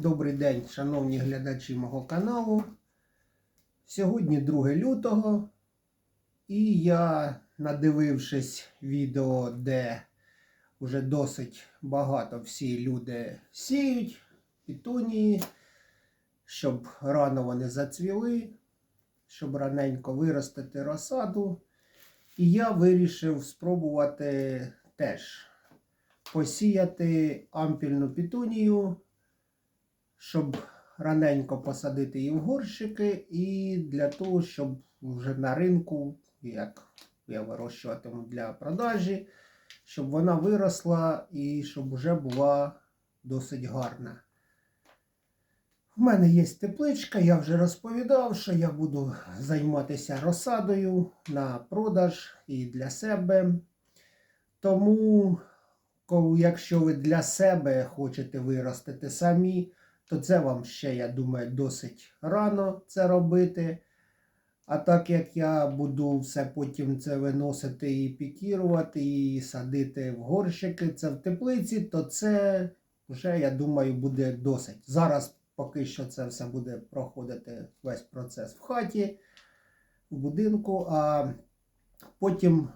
Добрий день, шановні глядачі мого каналу. Сьогодні 2 лютого, і я, надивившись відео, де вже досить багато всі люди сіють пітунії, щоб рано вони зацвіли, щоб раненько виростити розсаду. І я вирішив спробувати теж посіяти ампільну пітунію щоб раненько посадити її в горщики, і для того, щоб вже на ринку, як я вирощуватиму для продажі, щоб вона виросла і щоб вже була досить гарна. У мене є тепличка, я вже розповідав, що я буду займатися розсадою на продаж і для себе. Тому, якщо ви для себе хочете виростити самі, то це вам ще, я думаю, досить рано це робити. А так як я буду все потім це виносити і пікірувати, і садити в горщики, це в теплиці, то це вже, я думаю, буде досить. Зараз поки що це все буде проходити весь процес в хаті, в будинку, а потім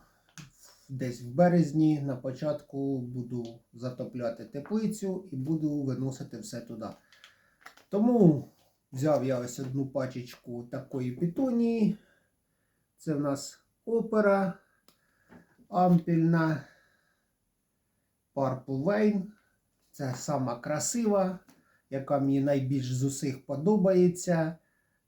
десь в березні на початку буду затопляти теплицю і буду виносити все туди. Тому взяв я ось одну пачечку такої пітонії. Це в нас опера ампільна Purple Vein. Це сама красива, яка мені найбільш з усіх подобається.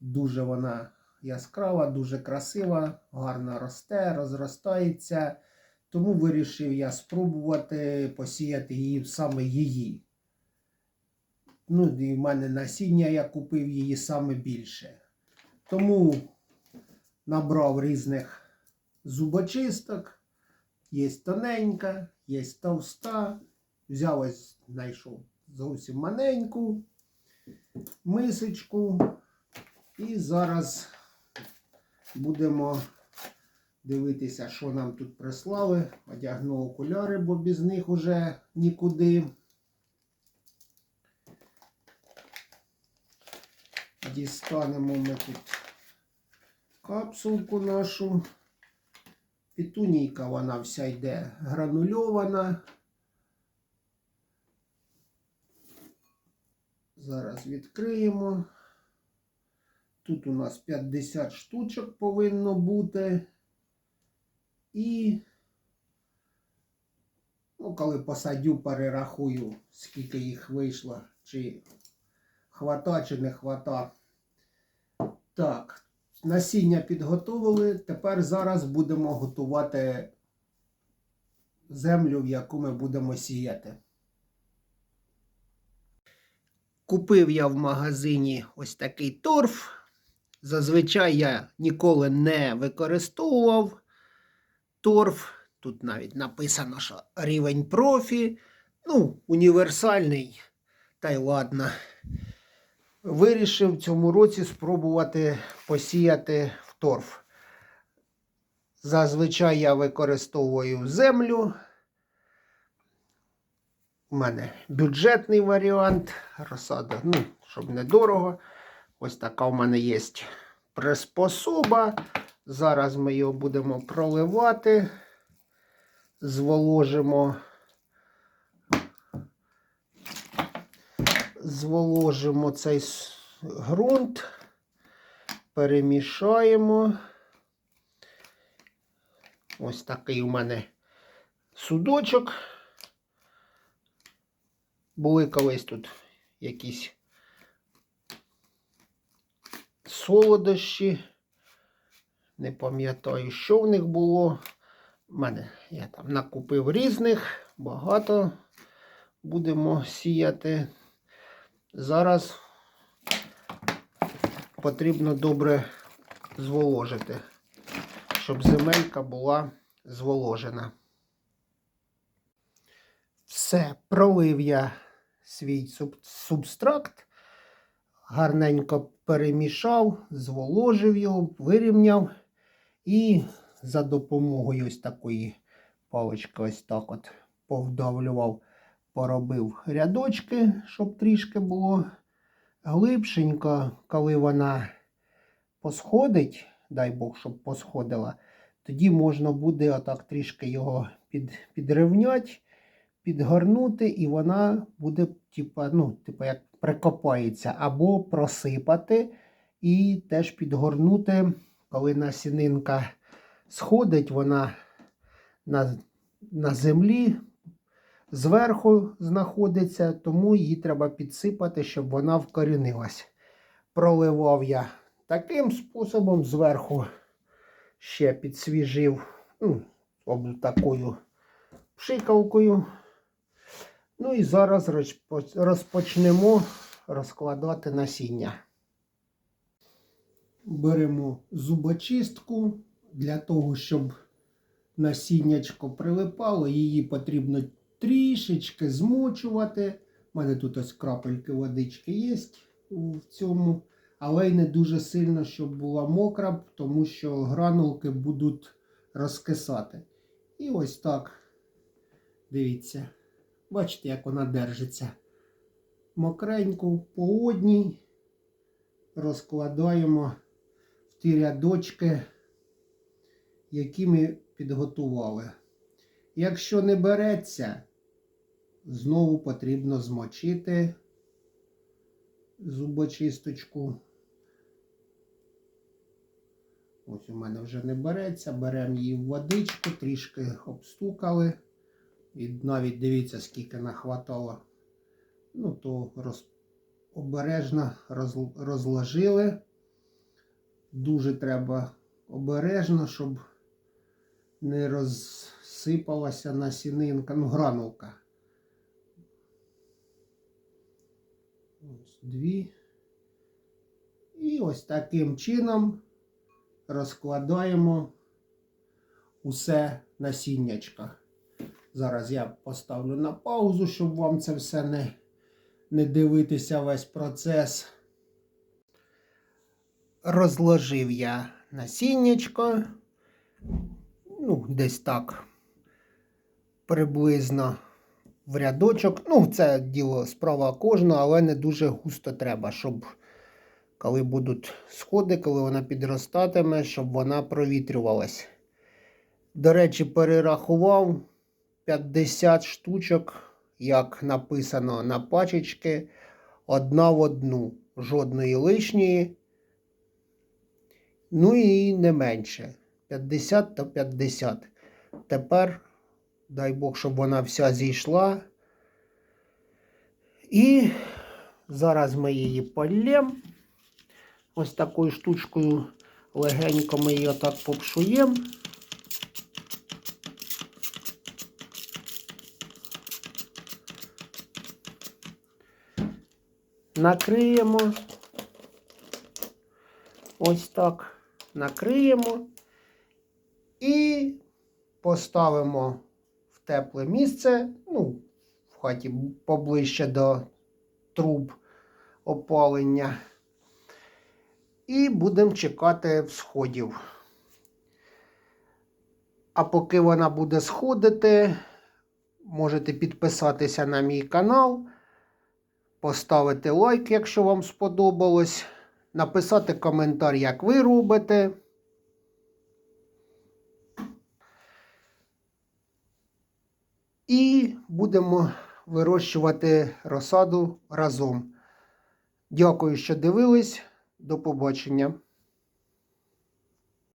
Дуже вона яскрава, дуже красива, гарно росте, розростається. Тому вирішив я спробувати посіяти її саме її. Ну, і в мене насіння я купив її саме більше. Тому набрав різних зубочисток. Є тоненька, є товста. Взяв ось, знайшов зовсім маленьку мисочку. І зараз будемо дивитися, що нам тут прислали. Одягну окуляри, бо без них уже нікуди. Дістанемо ми тут капсулку нашу. Пітунійка вона вся йде гранульована. Зараз відкриємо. Тут у нас 50 штучок повинно бути. І, ну, коли посадю, перерахую, скільки їх вийшло, чи хвата, чи не хвата. Так, насіння підготовили. Тепер зараз будемо готувати землю, в яку ми будемо сіяти. Купив я в магазині ось такий торф. Зазвичай я ніколи не використовував торф. Тут навіть написано, що рівень профі. Ну, універсальний. Та й ладно. Вирішив в цьому році спробувати посіяти в торф. Зазвичай я використовую землю. У мене бюджетний варіант. Розсада, ну, щоб недорого. Ось така в мене є приспособа. Зараз ми його будемо проливати, зволожимо. Зволожимо цей ґрунт, перемішаємо. Ось такий у мене судочок. Були колись тут якісь солодощі. Не пам'ятаю, що в них було. У мене я там накупив різних, багато будемо сіяти. Зараз потрібно добре зволожити, щоб земелька була зволожена. Все, пролив я свій суб- субстракт, гарненько перемішав, зволожив його, вирівняв і за допомогою ось такої палички ось так от повдавлював поробив рядочки, щоб трішки було глибшенько, коли вона посходить, дай Бог, щоб посходила, тоді можна буде отак трішки його під, підрівняти, підгорнути, і вона буде, типа, ну, типа, як прикопається, або просипати і теж підгорнути, коли насінинка сходить, вона на, на землі зверху знаходиться, тому її треба підсипати, щоб вона вкорінилась. Проливав я таким способом зверху ще підсвіжив ну, об такою пшикалкою. Ну і зараз розпочнемо розкладати насіння. Беремо зубочистку для того, щоб насіннячко прилипало, її потрібно трішечки змочувати. У мене тут ось крапельки водички є в цьому, але й не дуже сильно, щоб була мокра, тому що гранулки будуть розкисати. І ось так. Дивіться. Бачите, як вона держиться. Мокреньку по одній розкладаємо в ті рядочки, які ми підготували. Якщо не береться, знову потрібно змочити зубочисточку. Ось у мене вже не береться, беремо її в водичку, трішки обстукали. І навіть дивіться, скільки нахватало. Ну, то роз... обережно роз... розложили. Дуже треба обережно, щоб не розсипалася насінинка, ну, гранулка. Ось дві. І ось таким чином розкладаємо усе насіннячко. Зараз я поставлю на паузу, щоб вам це все не, не дивитися весь процес. Розложив я насіннячко. Ну, десь так приблизно в рядочок. Ну, це діло справа кожного, але не дуже густо треба, щоб коли будуть сходи, коли вона підростатиме, щоб вона провітрювалась. До речі, перерахував 50 штучок, як написано на пачечки, одна в одну, жодної лишньої. Ну і не менше. 50 та 50. Тепер, дай Бог, щоб вона вся зійшла. І зараз ми її полємо. Ось такою штучкою легенько ми її отак попшуємо. Накриємо. Ось так накриємо і поставимо тепле місце, ну, в хаті поближче до труб опалення. І будемо чекати всходів. А поки вона буде сходити, можете підписатися на мій канал, поставити лайк, якщо вам сподобалось, написати коментар, як ви робите. І будемо вирощувати розсаду разом. Дякую, що дивились. До побачення.